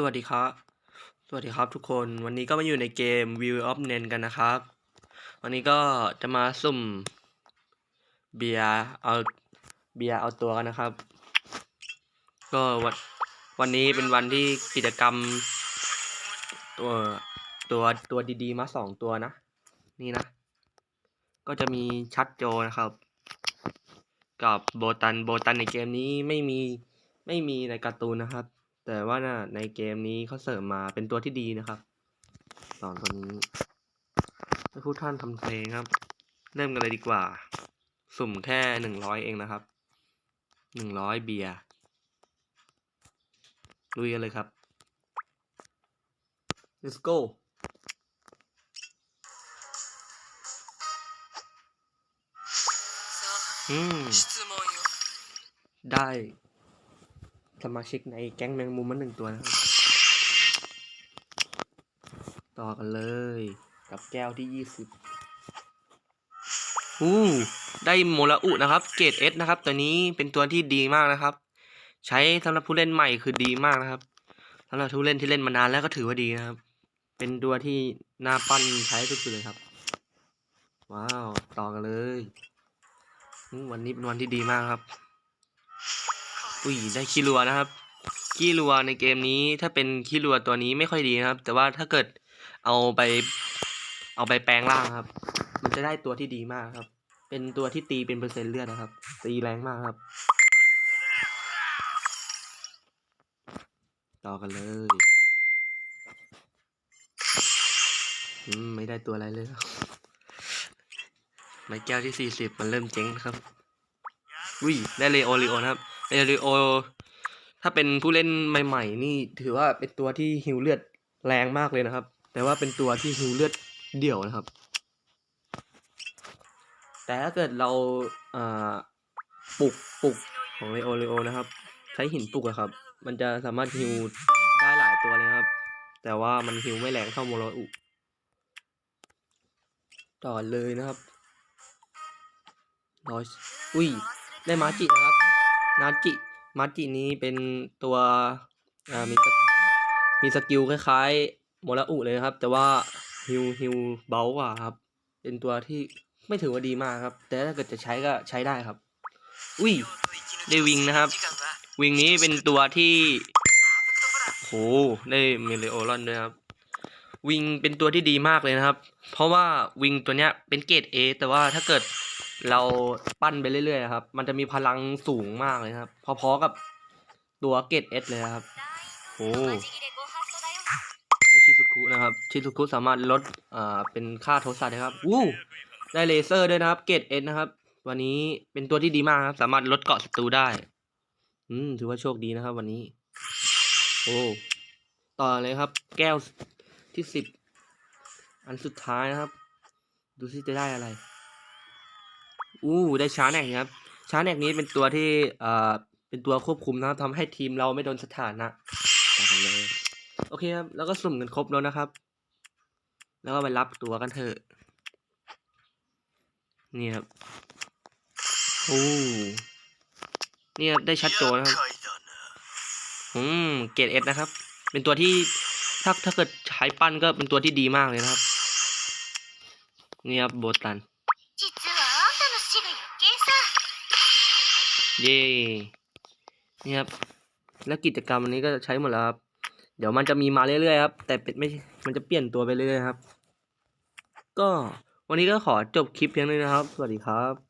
สวัสดีครับ สวัสดีครับทุกคน วันนี้ก็มาอยู่ในเกม View of Nen กันนะครับ วันนี้ก็จะมาสุ่มเบียร์เอาเบียร์เอาตัวกันนะครับ ก็วันวันนี้เป็นวันที่กิจกรรม ตัวตัวตัวดีๆ มาสองตัวนะ นี่นะ ก็จะมีชัดโจนะครับ กับโบตัน โบตันในเกมนี้ไม่มีไม่มีในการ์ตูนนะครับ แต่ว่านะในเกมนี้เขาเสริมมาเป็นตัวที่ดีนะครับตอนตัวนี้ให้ผู้ท่านทำเพลงครับ เริ่มกันเลยดีกว่า สุ่มแค่หนึ่งร้อยเองนะครับหนึ่งร้อยเบียร์ลุยกันเลยครับ let's go อืมได้ สมาชิกในแก๊งแมงมุมมาหนึ่งตัวนะครับ ต่อกันเลย กับแก้วที่ยี่สิบอู้ได้โมระอุนะครับ เกรดเอสนะครับ ตัวนี้เป็นตัวที่ดีมากนะครับ ใช้สำหรับผู้เล่นใหม่คือดีมากนะครับสำหรับผู้เล่นที่เล่นมานานแล้วก็ถือว่าดีนะครับ เป็นตัวที่น่าปั้นใช้สุดๆเลยครับ ว้าว ต่อกันเลย วันนี้เป็นวันที่ดีมากครับ อุ้ยได้คีรัวนะครับคีรัวในเกมนี้ถ้าเป็นคีรัวตัวนี้ไม่ค่อยดีนะครับ แต่ว่าถ้าเกิดเอาไป เอาไปแปลงร่างครับ มันจะได้ตัวที่ดีมากครับ เป็นตัวที่ตีเป็นเปอร์เซ็นต์เลือดนะครับ ตีแรงมากครับ ต่อกันเลยอืมไม่ได้ตัวอะไรเลยครับไม้แก้วที่สี่สิบมันเริ่มเจ๊งนะครับอุ้ยได้เลโอเลโอนะครับ เลโอเลโอ ถ้าเป็นผู้เล่นใหม่ ๆ นี่ถือว่าเป็นตัวที่ฮิวเลือดแรงมากเลยนะครับ แต่ว่าเป็นตัวที่ฮิวเลือดเดี่ยวนะครับ แต่ถ้าเกิดเราปลุกปลุกของเลโอเลโอนะครับ ใช้หินปลุกอะครับ มันจะสามารถฮิวได้หลายตัวเลยครับ แต่ว่ามันฮิวไม่แรงเท่าโมโรอุต่อเลยนะครับรออุ้ย ได้มาจินะครับ นาจิมาจินี้เป็นตัวมีมีสกิลคล้ายๆโมระอุเลยนะครับ แต่ว่าฮิวฮิวเบลกว่าครับ เป็นตัวที่ไม่ถือว่าดีมากครับ แต่ถ้าเกิดจะใช้ก็ใช้ได้ครับ อุ้ยได้วิงนะครับ วิงนี้เป็นตัวที่โหได้เมเลโอรอนด้วยครับ วิงเป็นตัวที่ดีมากเลยนะครับ เพราะว่าวิงตัวเนี้ยเป็นเกรดเอแต่ว่าถ้าเกิด เราปั้นไปเรื่อยๆครับ มันจะมีพลังสูงมากเลยครับ พอๆกับตัวเกรด S เลยครับ โอ้ได้ชิซุคุนะครับ ชิซุคุสามารถลดอ่าเป็นค่าโทสะได้ครับวู้ได้เลเซอร์ด้วยนะครับ เกรด S นะครับ วันนี้เป็นตัวที่ดีมากครับ สามารถลดเกาะศัตรูได้ อืม ถือว่าโชคดีนะครับ วันนี้ โอ้ ต่อเลยครับ แก้วที่สิบ อันสุดท้ายนะครับ ดูซิจะได้อะไร อู้ได้ช้าแนกครับช้าแนกนี้เป็นตัวที่เอ่อเป็นตัวควบคุมนะครับทำให้ทีมเราไม่โดนสถานะโอเคครับ แล้วก็สุ่มกันครบแล้วนะครับ แล้วก็ไปรับตัวกันเถอะ นี่ครับโอ้นี่ครับได้ชัดโจนะครับ อืม เกรดเอสนะครับ เป็นตัวที่ถ้าถ้าเกิดใช้ปั้นก็เป็นตัวที่ดีมากเลยนะครับ นี่ครับโบตัน เย่นี่ครับ แล้วกิจกรรมอันนี้ก็ใช้หมดแล้วครับ เดี๋ยวมันจะมีมาเรื่อยๆครับ แต่เป็นไม่ มันจะเปลี่ยนตัวไปเรื่อยๆครับ ก็วันนี้ก็ขอจบคลิปเพียงนี้นะครับ สวัสดีครับ